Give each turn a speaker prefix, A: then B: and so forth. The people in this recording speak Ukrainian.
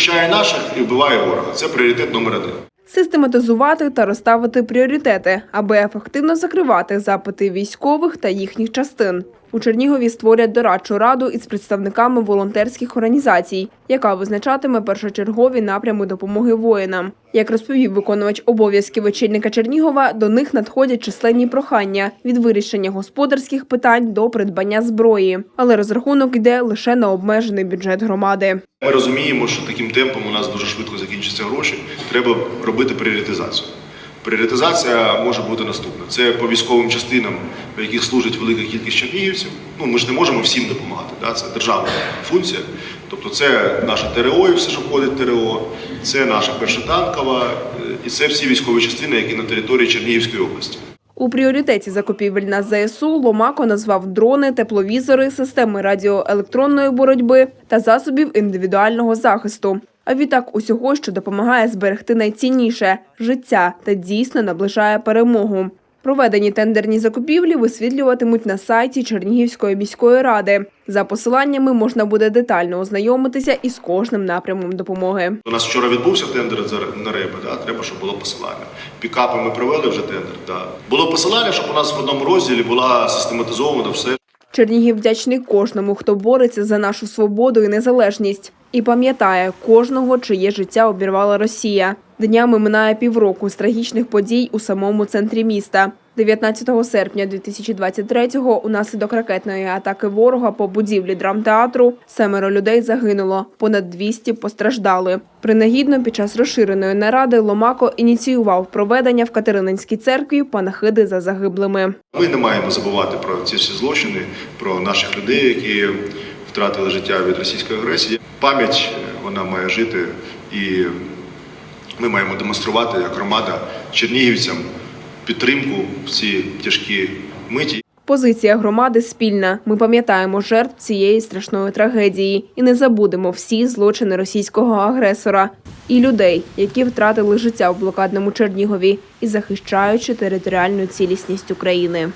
A: захищає наших і вбиває ворога. Це пріоритет номер один.
B: Систематизувати та розставити пріоритети, аби ефективно закривати запити військових та їхніх частин. У Чернігові створять дорадчу раду із представниками волонтерських організацій, яка визначатиме першочергові напрями допомоги воїнам. Як розповів виконувач обов'язків очільника Чернігова, до них надходять численні прохання від вирішення господарських питань до придбання зброї, але розрахунок йде лише на обмежений бюджет громади.
A: Ми розуміємо, що таким темпом у нас дуже швидко закінчаться гроші. Треба робити пріоритизацію. Пріоритизація може бути наступна: це по військовим частинам, в яких служить велика кількість чернігівців. Ну ми ж не можемо всім допомагати. Да? Це державна функція. Тобто, це наше ТРО, і все, що входить ТРО, це наша перша танкова, е, і це всі військові частини, які на території Чернігівської області.
B: У пріоритеті закупівель на ЗСУ Ломако назвав дрони, тепловізори, системи радіоелектронної боротьби та засобів індивідуального захисту. А відтак усього, що допомагає зберегти найцінніше життя та дійсно наближає перемогу. Проведені тендерні закупівлі висвітлюватимуть на сайті Чернігівської міської ради. За посиланнями можна буде детально ознайомитися із кожним напрямом допомоги.
A: У нас вчора відбувся тендер на реби, да? треба, щоб було посилання. Пікапи ми провели вже тендер. Да. Було посилання, щоб у нас в одному розділі була систематизована все.
B: Чернігів вдячний кожному, хто бореться за нашу свободу і незалежність. І пам'ятає кожного, чиє життя обірвала Росія. Днями минає півроку з трагічних подій у самому центрі міста. 19 серпня 2023-го унаслідок ракетної атаки ворога по будівлі драмтеатру семеро людей загинуло, понад 200 постраждали. Принагідно під час розширеної наради Ломако ініціював проведення в Катерининській церкві панахиди за загиблими.
A: Ми не маємо забувати про ці всі злочини, про наших людей, які втратили життя від російської агресії. Пам'ять е, вона має жити, і ми маємо демонструвати як громада чернігівцям підтримку в ці тяжкі миті.
B: Позиція громади спільна. Ми пам'ятаємо жертв цієї страшної трагедії і не забудемо всі злочини російського агресора і людей, які втратили життя в блокадному Чернігові і захищаючи територіальну цілісність України.